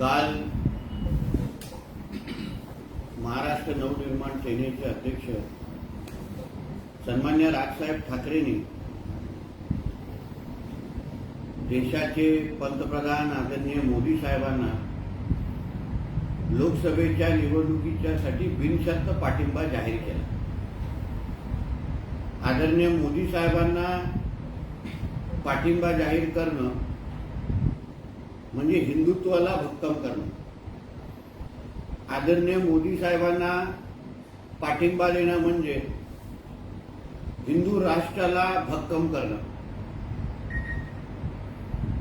काल महाराष्ट्र नवनिर्माण सेनेचे अध्यक्ष सन्मान्य राजसाहेब ठाकरेंनी देशाचे पंतप्रधान आदरणीय मोदी साहेबांना लोकसभेच्या निवडणुकीच्यासाठी बिनशर्त पाठिंबा जाहीर केला. आदरणीय मोदी साहेबांना पाठिंबा जाहीर करणं म्हणजे हिंदुत्वाला भक्कम करणं. आदरणीय मोदी साहेबांना पाठिंबा देणं म्हणजे हिंदू राष्ट्राला भक्कम करणं.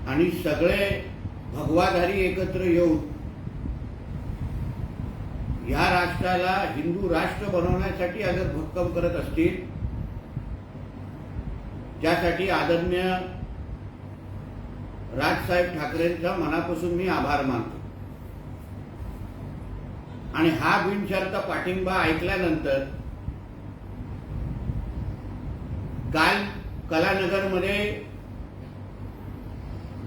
आणि सगळे भगवाधारी एकत्र येऊन या राष्ट्राला हिंदू राष्ट्र बनवण्यासाठी अगर भक्कम करत असतील त्यासाठी आदरणीय राजसाहेब ठाकरेंचा मनापासून मी आभार मानतो. आणि हा बिनशर्त पाठिंबा ऐकल्यानंतर काल कलानगरमध्ये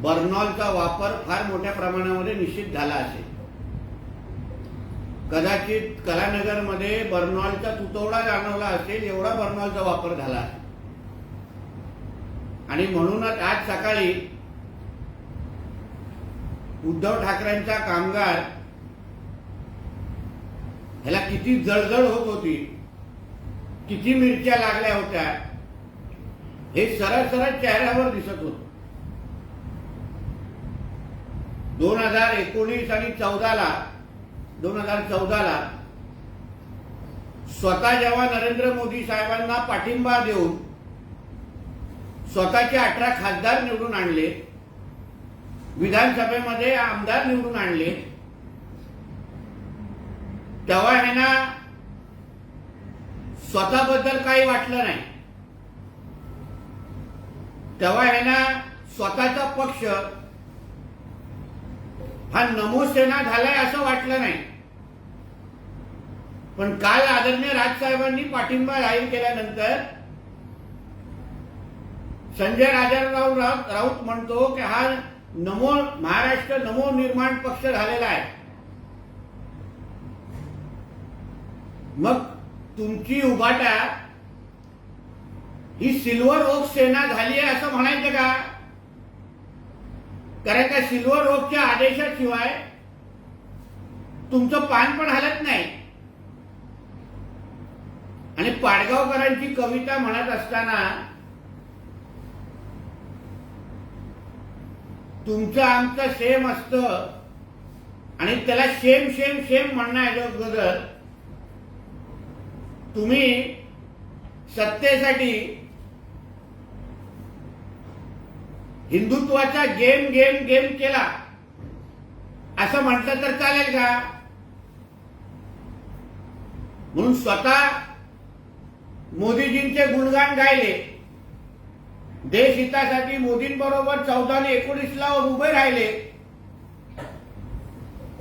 बर्नॉलचा वापर फार मोठ्या प्रमाणामध्ये निश्चित झाला असेल. कदाचित कलानगरमध्ये बर्नॉलचा तुतवडा जाणवला असेल एवढा बर्नॉलचा वापर झाला आहे आणि म्हणूनच आज सकाळी उद्धव ठाकरेंचा कामगार ह्याला किती जळजळ होत होती किती मिरच्या लागल्या होत्या हे सरळ सरळ चेहऱ्यावर दिसत होत. दोन हजार एकोणीस आणि चौदाला दोन हजार चौदाला स्वतः जेव्हा नरेंद्र मोदी साहेबांना पाठिंबा देऊन स्वतःचे अठरा खासदार निवडून आणले विधानसभेमध्ये आमदार निवडून आणले. तेव्हा ह्यांना स्वतःबद्दल काही वाटलं नाही. तेव्हा ह्यांना स्वतःचा पक्ष हा नमोसेना झालाय असं वाटलं नाही. पण काल आदरणीय राजसाहेबांनी पाठिंबा जाहीर केल्यानंतर संजय राजाराव राऊत राऊत म्हणतो की हा नमो महाराष्ट्र नमो निर्माण पक्ष झालेला आहे. मग तुमची उभाटा ही सिल्वर ओक सेना झाली आहे असं म्हणायचं का? कारण का सिल्वर ओकच्या आदेशाशिवाय तुमचं पान पण हलत नाही. आणि पाडगावकरांची कविता म्हणत असताना तुमचं आमचं सेम असतं. आणि त्याला सेम सेम सेम म्हणणं शेम म्हणण्याअगोदर तुम्ही सत्तेसाठी हिंदुत्वाचा गेम गेम गेम केला. असं म्हटलं तर चालेल का? म्हणून स्वतः मोदीजींचे गुणगान गायले. देश हितासाठी मोदींबरोबर चौदा आणि एकोणीसला उभे राहिले.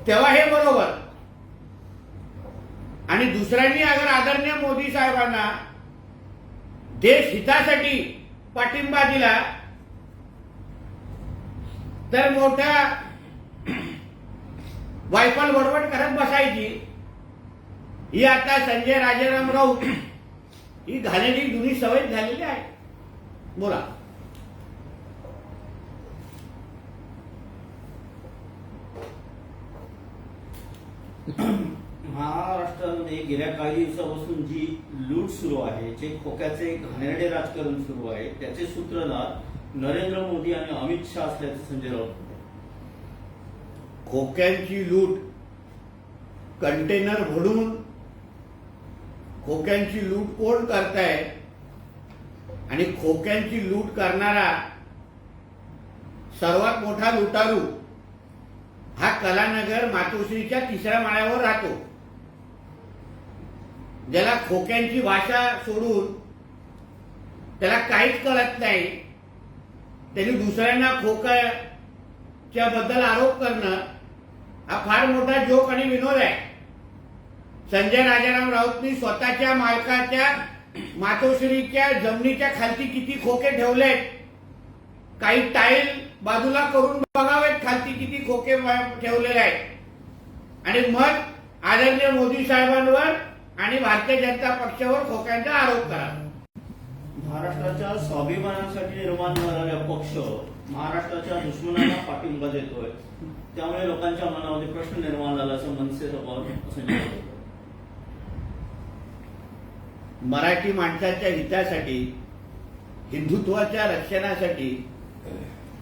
तेव्हा हे बरोबर. आणि दुसऱ्यांनी अगर आदरणीय मोदी साहेबांना देश हितासाठी पाठिंबा दिला तर मोठ्या वायफल वडवड करत बसायची. ही आता संजय राजाराम राऊत ही झालेली जुनी सवय झालेली आहे. बोला महाराष्ट्रामध्ये गेल्या काही दिवसापासून जी लूट सुरू आहे जे खोक्याचे घाणेरडे राजकारण सुरू आहे त्याचे सूत्रधार नरेंद्र मोदी आणि अमित शहा असल्याचे संजय राऊत. खोक्यांची लूट कंटेनर भरून खोक्यांची लूट कोण करताय आणि खोक्यांची लूट करणारा सर्वात मोठा लुटारू हा कलानगर मातोश्रीच्या तिसऱ्या माळ्यावर राहतो. ज्याला खोक्यांची भाषा सोडून त्याला काहीच कळत नाही त्यांनी दुसऱ्यांना खोक्याच्या बद्दल आरोप करणं हा फार मोठा जोक आणि विनोद आहे. संजय राजाराम राऊतनी स्वतःच्या मालकाच्या मातोश्रीच्या जमिनीच्या खालती किती खोके ठेवलेत? काही टाईल बाजूला करून बघावेत खालती किती खोके ठेवलेले आहेत. आणि मग आदरणीय मोदी साहेबांवर आणि भारतीय जनता पक्षावर खोक्यांचा आरोप करा. महाराष्ट्राच्या स्वाभिमानासाठी निर्माण झालेला पक्ष महाराष्ट्राच्या दुश्मनांना पाठिंबा देतोय. त्यामुळे लोकांच्या मनामध्ये प्रश्न निर्माण झाला असं मनसे सभावर संजय राऊत म्हणतात. मराठी माणसाच्या हितासाठी हिंदुत्वाच्या रक्षणासाठी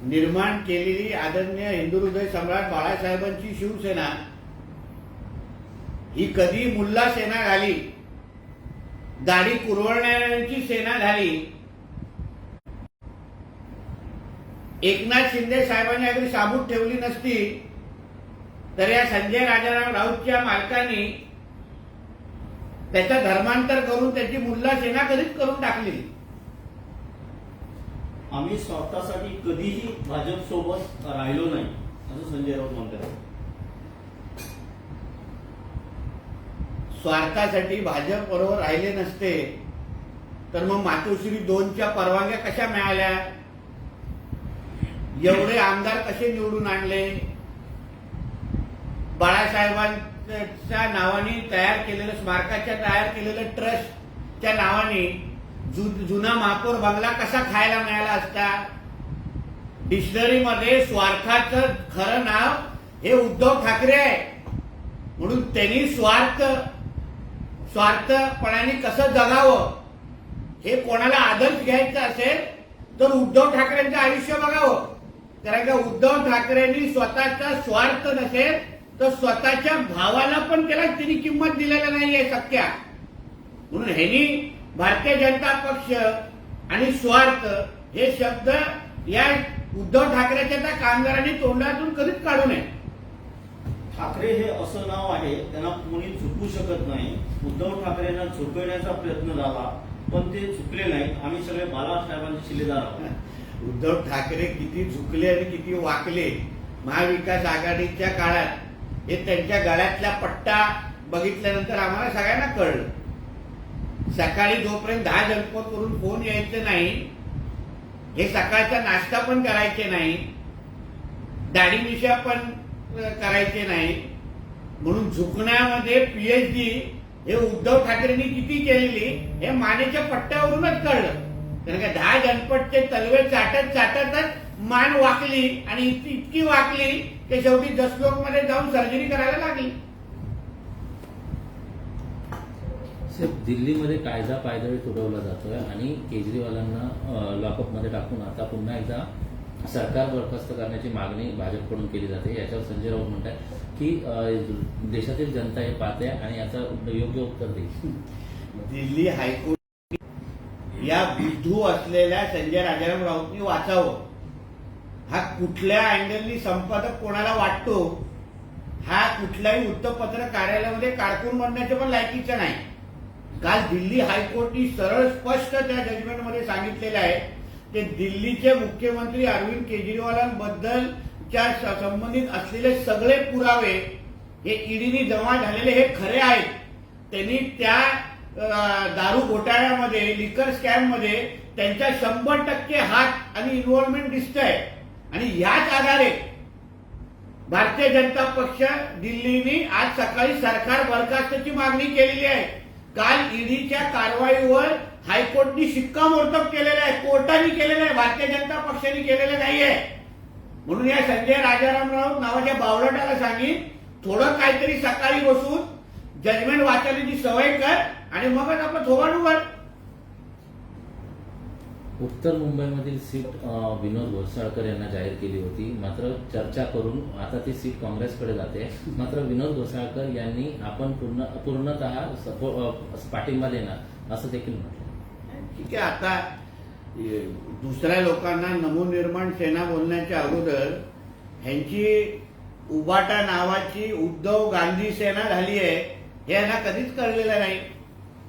निर्माण केलेली आदरणीय हिंदू हृदय सम्राट बाळासाहेबांची शिवसेना ही कधी मुल्ला सेना झाली दाढी कुरवणाऱ्यांची सेना झाली. एकनाथ शिंदे साहेबांनी अगदी साबूत ठेवली नसती तर या संजय राजाराम राऊतच्या मालकांनी त्याचं धर्मांतर करून त्याची मुल्ला सेना कधीच करून टाकली आम्ही स्वार्थासाठी कधीही भाजप सोबत राहिलो नाही असं संजय राऊत म्हणतात. स्वार्थासाठी भाजप बरोबर राहिले नसते तर मग मातोश्री दोनच्या परवानग्या कशा मिळाल्या? एवढे आमदार कसे निवडून आणले? बाळासाहेबांच्या नावाने तयार केलेलं स्मारकाच्या तयार केलेलं ट्रस्टच्या नावाने जु- जुना महापौर बंगला कसा खायला मिळाला असता? डिक्शनरीमध्ये स्वार्थाचं खरं नाव हे उद्धव ठाकरे आहे. म्हणून त्यांनी स्वार्थ स्वार्थपणाने कसं जगावं हे कोणाला आदर्श घ्यायचा असेल तर उद्धव ठाकरेंचं आयुष्य बघावं. कारण का उद्धव ठाकरेंनी स्वतःचा स्वार्थ नसेल तर स्वतःच्या भावाला पण त्याला त्यांनी किंमत दिलेली नाहीये सख्या. म्हणून ह्यांनी भारतीय जनता पक्ष आणि स्वार्थ हे शब्द या उद्धव ठाकरेच्या त्या कामगारांनी तोंडातून कधीच काढू नये. ठाकरे हे असं नाव आहे त्यांना कोणी चुकू शकत नाही. उद्धव ठाकरेंना झुकवण्याचा प्रयत्न झाला पण ते चुकले नाहीत. आम्ही सगळे बाळासाहेबांचे शिलेदार आहोत. उद्धव ठाकरे किती झुकले आणि किती वाकले महाविकास आघाडीच्या काळात. हे त्यांच्या गळ्यातला पट्टा बघितल्यानंतर आम्हाला सगळ्यांना कळलं. सकाळी जोपर्यंत दहा जनपद करून फोन यायचे नाही हे सकाळचा नाश्ता पण करायचे नाही दाढी मिशा पण करायचे नाही म्हणून झुकण्यामध्ये पीएचडी हे उद्धव ठाकरेंनी किती केलेली हे मानेच्या पट्ट्यावरूनच कळलं. कारण का दहा जनपदचे तलवे चाटत चाटतच मान वाकली आणि इतकी इतकी वाकली की शेवटी जसलोकमध्ये जाऊन सर्जरी करायला लागली. दिल्लीमध्ये कायदा पायदळी तुडवला जातोय आणि केजरीवालांना लॉकअपमध्ये टाकून आता पुन्हा एकदा सरकार बरखास्त करण्याची मागणी भाजपकडून केली जाते. याच्यावर संजय राऊत म्हणतात की देशातील जनता हे पाहते आणि याचं योग्य उत्तर देईल. दिल्ली हायकोर्ट या बुद्धू असलेल्या संजय राजाराम राऊतनी वाचावं. हा कुठल्या अँगलनी संपादक कोणाला वाटतो? हा कुठल्याही वृत्तपत्र कार्यालयामध्ये कारकून बनण्याच्या पण लायकीचं नाही. काल दिल्ली हायकोर्टनी सरळ स्पष्ट त्या जजमेंटमध्ये सांगितलेलं आहे की दिल्लीचे मुख्यमंत्री अरविंद केजरीवालांबद्दलच्या संबंधित असलेले सगळे पुरावे हे ईडीने जमा झालेले हे खरे आहेत. त्यांनी त्या दारू घोटाळ्यामध्ये लिकर स्कॅममध्ये त्यांच्या शंभर टक्के हात आणि इन्व्हॉल्वमेंट दिसतंय. आणि याच आधारे भारतीय जनता पक्ष दिल्लीने आज सकाळी सरकार बरखास्तची मागणी केलेली आहे. काल ईडीच्या कारवाईवर हायकोर्टनी शिक्कामोर्तब केलेलं आहे. कोर्टाने केलेलं आहे. भारतीय जनता पक्षाने केलेलं नाहीये. म्हणून या संजय राजाराम राऊत नावाच्या बावलटाला सांगीन थोडं काहीतरी सकाळी बसून जजमेंट वाचण्याची सवय कर आणि मगच आपण थोबाडू कर उत्तर मुंबईमधील सीट विनोद घोसाळकर यांना जाहीर केली होती. मात्र चर्चा करून आता ती सीट काँग्रेसकडे जाते. मात्र विनोद घोसाळकर यांनी आपण पूर्ण पूर्णतः पाठिंबा देणार असं देखील म्हटलं. ठीक आहे आता दुसऱ्या लोकांना नवनिर्माण सेना बोलण्याच्या अगोदर ह्यांची उबाटा नावाची उद्धव गांधी सेना झाली आहे हे यांना कधीच कळलेलं नाही.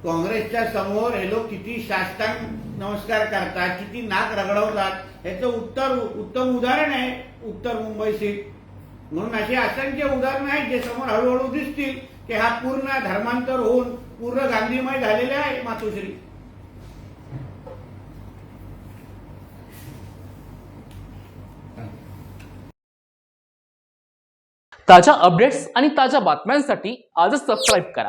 काँग्रेसच्या समोर हे लोक किती साष्टांग नमस्कार करतात किती नाक रगडवतात याचं उत्तर उत्तम उदाहरण आहे उत्तर मुंबई सीट म्हणून अशी असंख्य उदाहरणं आहेत जे समोर हळूहळू दिसतील की हा पूर्ण धर्मांतर होऊन पूर्ण गांधीमय झालेले आहे मातोश्री. ताज्या अपडेट्स आणि ताज्या बातम्यांसाठी आजच सबस्क्राईब करा.